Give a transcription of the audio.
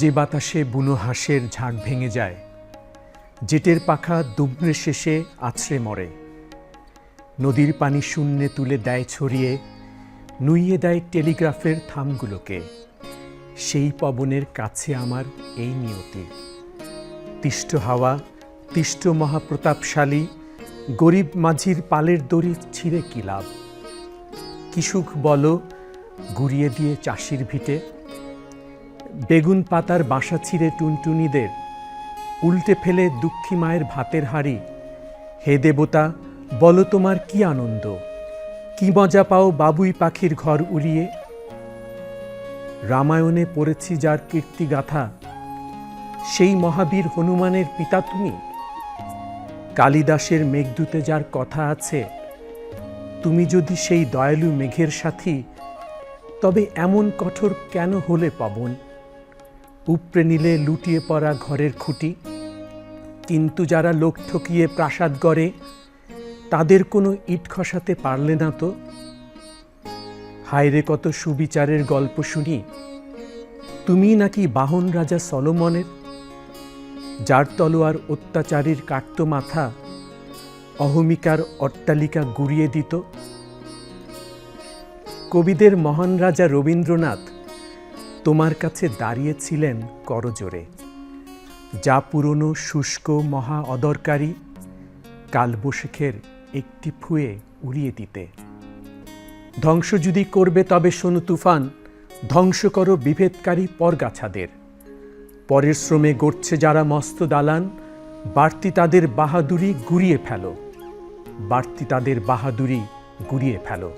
যে বাতাসে বুনো হাঁসের ঝাঁক ভেঙে যায়, জেটের পাখা দুবনে শেষে আছড়ে মরে। নদীর পানি শূন্যে তুলে দেয় ছড়িয়ে, নুইয়ে দেয় টেলিগ্রাফের থামগুলোকে। সেই পবনের কাছে আমার এই নিয়তি। তিষ্ট হাওয়া, তিষ্ট মহাপ্রতাপশালী, গরিব মাঝির পালের দড়ি ছিঁড়ে কি লাভ? কি সুখ বলো, গুড়িয়ে দিয়ে চাষির ভিটে? বেগুন পাতার বাসা ছিঁড়ে টুনটুনিদের, উল্টে ফেলে দুঃখী মায়ের ভাতের হাড়ি। হে দেবতা, বলো তোমার কি আনন্দ? কি মজা পাও বাবুই পাখির ঘর উড়িয়ে? রামায়ণে পড়েছি যার কীর্তিগাথা সেই মহাবীর হনুমানের পিতা তুমি? কালিদাসের মেঘদূতে যার কথা আছে, তুমি যদি সেই দয়ালু মেঘের সাথী, তবে এমন কঠোর কেন হলে পবন? উপড়ে নিলে লুটিয়ে পড়া ঘরের খুঁটি। কিন্তু যারা লোক ঠকিয়ে প্রাসাদ গড়ে, তাদের কোনো ইট খসাতে পারলে না তো? হায়রে কত সুবিচারের গল্প শুনি। তুমি নাকি বাহন রাজা সলোমনের? যার তলোয়ার অত্যাচারীর কাটত মাথা, অহমিকার অট্টালিকা গুড়িয়ে দিত? কবিদের মহান রাজা রবীন্দ্রনাথ তোমার কাছে দাঁড়িয়েছিলেন করজোরে যা পুরনো শুষ্ক মহা অদরকারী কালবৈশাখের একটি ফুয়ে উড়িয়ে দিতে। ধ্বংস যদি করবে তবে শোনো তুফান, ধ্বংস করো বিভেদকারী পরগাছাদের। পরের শ্রমে গড়ছে যারা মস্ত দালান, বাড়তি তাদের বাহাদুরি গুড়িয়ে ফেলো। বাড়তি তাদের বাহাদুরি গুড়িয়ে ফেলো।